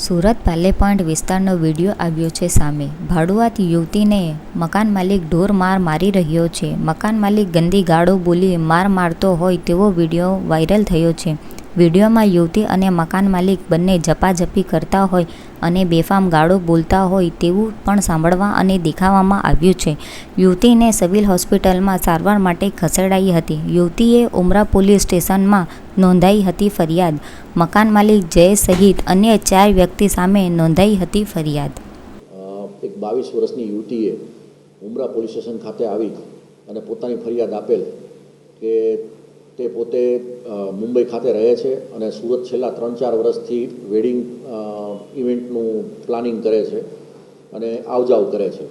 સુરત પાલે પોઈન્ટ વિસ્તારનો વીડિયો આવ્યો છે સામે. ભાડુઆત યુવતીને મકાન માલિક ઢોર માર મારી રહ્યો છે. મકાન માલિક ગંદી ગાળો બોલી માર મારતો હોય તેવો વીડિયો વાયરલ થયો છે. વિડીયોમાં યુવતી અને મકાન માલિક બંને ઝપાઝપી કરતા હોય અને બેફામ ગાળો બોલતા હોય તેવું પણ સાંભળવા અને દેખાવામાં આવ્યું છે. યુવતીને સિવિલ હોસ્પિટલમાં સારવાર માટે ખસેડાઈ હતી. યુવતીએ ઉમરા પોલીસ સ્ટેશનમાં નોંધાઈ હતી ફરિયાદ. મકાન માલિક જય સહિત અન્ય ચાર વ્યક્તિ સામે નોંધાઈ હતી ફરિયાદ. એક બાવીસ વર્ષની યુવતીએ ઉમરા પોલીસ સ્ટેશન ખાતે આવી અને પોતાની ફરિયાદ આપેલ કે તે પોતે મુંબઈ ખાતે રહે છે અને સુરત છેલ્લા ત્રણ ચાર વર્ષથી વેડિંગ ઇવેન્ટનું પ્લાનિંગ કરે છે અને આવજાવ કરે છે.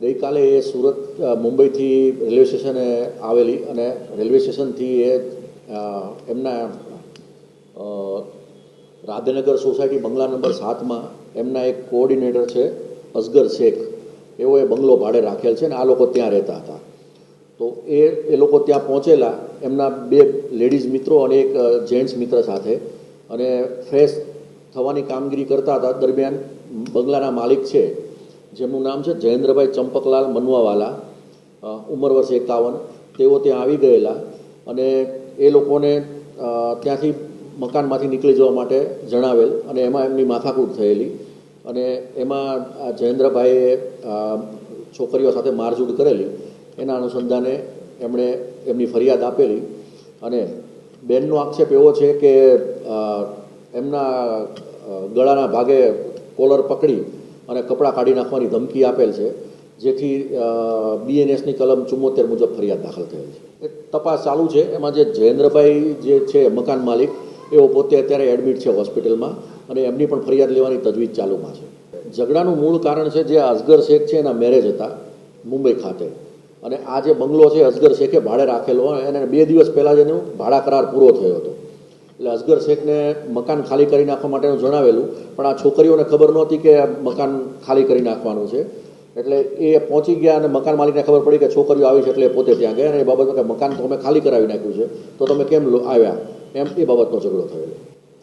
ગઈકાલે એ સુરત મુંબઈથી રેલવે સ્ટેશને આવેલી અને રેલવે સ્ટેશનથી એ એમના રાધનગર સોસાયટી બંગલા નંબર સાતમાં એમના એક કોઓર્ડિનેટર છે, અસગર શેખ. એવો એ બંગલો ભાડે રાખેલ છે અને આ લોકો ત્યાં રહેતા હતા. તો એ એ લોકો ત્યાં પહોંચેલા એમના બે લેડીઝ મિત્રો અને એક જેન્ટ્સ મિત્ર સાથે. અને ફ્રેશ થવાની કામગીરી કરતા હતા. દરમિયાન બંગલાના માલિક છે, જેમનું નામ છે જયેન્દ્રભાઈ ચંપકલાલ મનવાવાલા ઉંમર વર્ષ એકાવન. તેઓ ત્યાં આવી ગયેલા અને એ લોકોને ત્યાંથી મકાનમાંથી નીકળી જવા માટે જણાવેલ અને એમાં એમની માથાકૂટ થયેલી. અને એમાં જયેન્દ્રભાઈએ છોકરીઓ સાથે મારઝૂડ કરેલી. એના અનુસંધાને એમણે એમની ફરિયાદ આપેલી અને બેનનો આક્ષેપ એવો છે કે એમના ગળાના ભાગે કોલર પકડી અને કપડાં કાઢી નાખવાની ધમકી આપેલ છે, જેથી બીએનએસની કલમ ચુમ્મોતેર મુજબ ફરિયાદ દાખલ થયેલ છે. તપાસ ચાલુ છે, એમાં જે જયેન્દ્રભાઈ જે છે, મકાન માલિક, એઓ પોતે અત્યારે એડમિટ છે હોસ્પિટલમાં અને એમની પણ ફરિયાદ લેવાની તજવીજ ચાલુમાં છે. ઝઘડાનું મૂળ કારણ છે, જે અસગર શેખ છે, એના મેરેજ હતા, મુંબઈ ખાતે. અને આ જે બંગલો છે અસગર શેખે ભાડે રાખેલો એને બે દિવસ પહેલાં જ એનો ભાડા કરાર પૂરો થયો હતો. એટલે અસગર શેખને મકાન ખાલી કરી નાખવા માટેનું જણાવેલું, પણ આ છોકરીઓને ખબર નહોતી કે મકાન ખાલી કરી નાખવાનું છે. એટલે એ પહોંચી ગયા અને મકાન માલિકને ખબર પડી કે છોકરીઓ આવી છે એટલે પોતે ત્યાં ગયા અને એ બાબતમાં કે મકાન તો અમે ખાલી કરાવી નાખ્યું છે, તો તમે કેમ આવ્યા? એમ એ બાબતનો ઝઘડો થયેલો.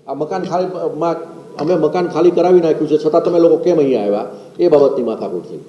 આ મકાન ખાલીમાં અમે મકાન ખાલી કરાવી નાખ્યું છે, છતાં તમે લોકો કેમ અહીંયા આવ્યા? એ બાબતની માથાકૂટ થઈ.